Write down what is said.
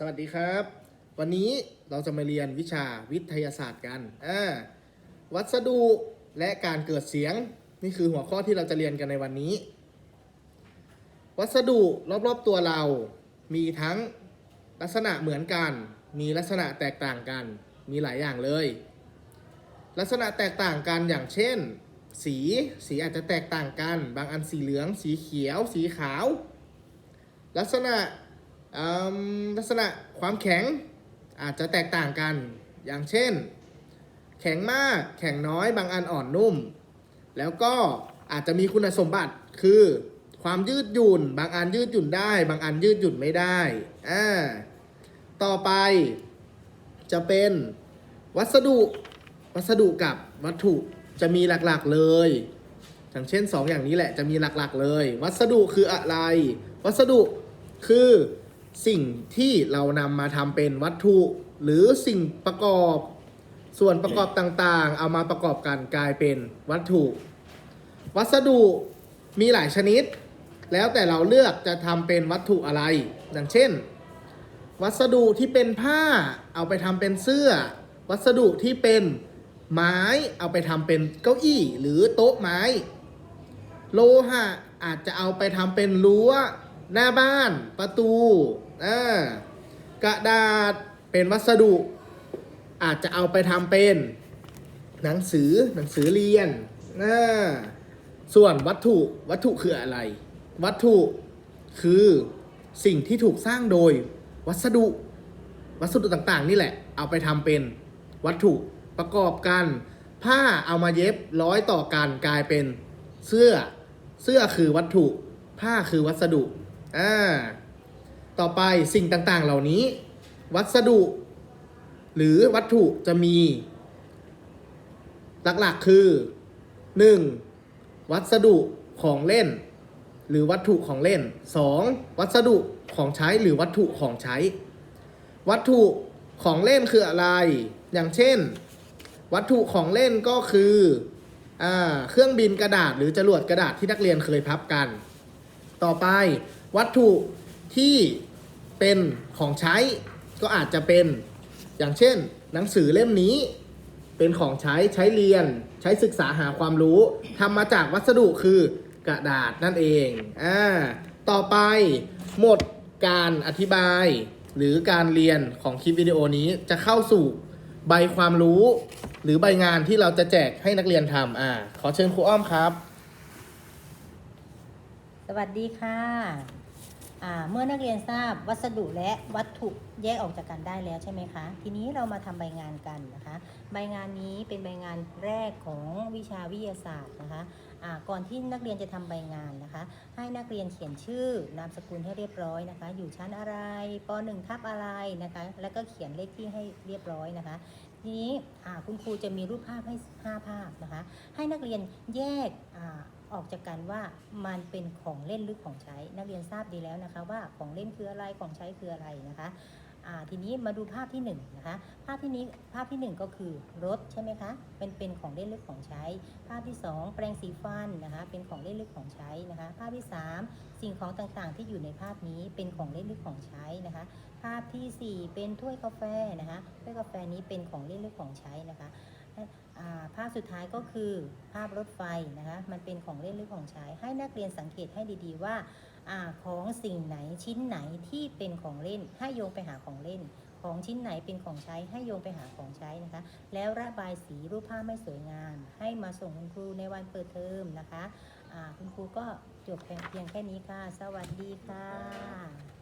สวัสดีครับ วันนี้เราจะมาเรียนวิชาวิทยาศาสตร์กันอ่าวัสดุและการเกิดเสียง นี่คือหัวข้อที่เราจะเรียนกันในวันนี้ วัสดุรอบๆตัวเรา มีทั้งลักษณะเหมือนกัน มีลักษณะแตกต่างกัน มีหลายอย่างเลย ลักษณะแตกต่างกันอย่างเช่น สีสีอาจจะแตกต่างกัน บางอันสีเหลือง สีเขียว สีขาว ลักษณะ ลักษณะความแข็งอาจจะแตกต่างกัน อย่างเช่น แข็งมาก แข็งน้อย บางอันอ่อนนุ่ม แล้วก็อาจจะมีคุณสมบัติคือความยืดหยุ่น บางอันยืดหยุ่นได้ บางอันยืดหยุ่นไม่ได้ อ่า ต่อไปจะเป็นวัสดุ วัสดุกับวัตถุจะมีหลักๆเลย อย่างเช่น 2 อย่างนี้แหละจะมีหลักๆเลย วัสดุคืออะไร วัสดุคือ สิ่งที่เรานำมาทำเป็นวัตถุ หรือสิ่งประกอบ ส่วนประกอบต่างๆ เอามาประกอบกันกลายเป็นวัตถุ วัสดุมีหลายชนิด แล้วแต่เราเลือกจะทำเป็นวัตถุอะไร อย่างเช่น วัสดุที่เป็นผ้าเอาไปทำเป็นเสื้อ วัสดุที่เป็นไม้เอาไปทำเป็นเก้าอี้หรือโต๊ะไม้ โลหะอาจจะเอาไปทำเป็นรั้ว หน้าบ้านประตูอ่ากระดาษเป็นวัสดุ อาจจะเอาไปทำเป็น หนังสือหนังสือเรียนอ่าส่วนวัตถุวัตถุคืออะไร วัตถุคือสิ่งที่ถูกสร้างโดยวัสดุ วัสดุต่างๆ นี่แหละ เอาไปทำเป็นวัตถุประกอบกัน ผ้าเอามาเย็บร้อยต่อกันกลายเป็นเสื้อ เสื้อคือวัตถุ ผ้าคือวัสดุ อ่า ต่อไปสิ่งต่างๆเหล่านี้ วัสดุ หรือวัตถุจะมี หลักๆคือ 1. วัสดุของเล่น หรือวัตถุของเล่น 2. วัสดุของใช้หรือวัตถุของใช้ วัตถุของเล่นคืออะไร อย่างเช่น วัตถุของเล่นก็คืออ่เครื่องบินกระดาษหรือจรวดกระดาษที่นักเรียนเคยพับกัน ต่อไป วัตถุที่เป็นของใช้ก็อาจจะเป็นอย่างเช่น หนังสือเล่มนี้ เป็นของใช้ใช้เรียน ใช้ศึกษาหาความรู้ทำมาจากวัสดุคือกระดาษนั่นเองอ่าต่อไปหมดการอธิบาย หรือการเรียนของคลิปวิดีโอนี้จะเข้าสู่ใบความรู้ หรือใบงานที่เราจะแจกให้นักเรียนทำอ่าขอเชิญครูอ้อมครับ สวัสดีค่ะ เมื่อนักเรียนทราบวัสดุและวัตถุแยกออกจากกันได้แล้วใช่ไหมคะ ทีนี้เรามาทำใบงานกันนะคะ ใบงานนี้เป็นใบงานแรกของวิชาวิทยาศาสตร์นะคะอ่าก่อนที่นักเรียนจะทำใบงานนะคะ ให้นักเรียนเขียนชื่อนามสกุลให้เรียบร้อยนะคะ อยู่ชั้นอะไรป .1 ทับอะไรนะคะ แล้วก็เขียนเลขที่ให้เรียบร้อยนะคะ ทีนี้คุณครูจะมีรูปภาพให้5ภาพนะคะ ให้นักเรียนแยก ออกจากกันว่ามันเป็นของเล่นหรือของใช้ นักเรียนทราบดีแล้วนะคะ ว่าของเล่นคืออะไรของใช้คืออะไรนะคะทีนี้มาดูภาพที่1นงนะคะ ภาพที่นี้ภาพที่ 1 ก็คือรถใช่ไหมคะ เป็นเป็นของเล่นหรือของใช้ ภาพที่ 2 แปรงสีฟันนะคะ เป็นของเล่นหรือของใช้นะคะ ภาพที่ 3 สิ่งของต่างๆ ที่อยู่ในภาพนี้เป็นของเล่นหรือของใช้นะคะ ภาพทีสี่4 เป็นถ้วยกาแฟนะคะ ถ้วยกาแฟนี้เป็นของเล่นหรือของใช้นะคะ พสุดท้ายก็คือภาพรถไฟนะคะมันเป็นของเล่นหรือของใช้ ให้นักเรียนสังเกตให้ดีๆว่าอของสิ่งไหนชิ้นไหนที่เป็นของเล่นให้โยงไปหาของเล่น ของชิ้นไหนเป็นของใช้ให้โยงไปหาของใช้นะคะ แล้วระบายสีรูปภาพไม่สวยงาม ให้มาส่งคุณครูในวันเปิดเทอมนะคะคุณครูก็จบเพียงแค่นี้ค่ะ สวัสดีค่ะ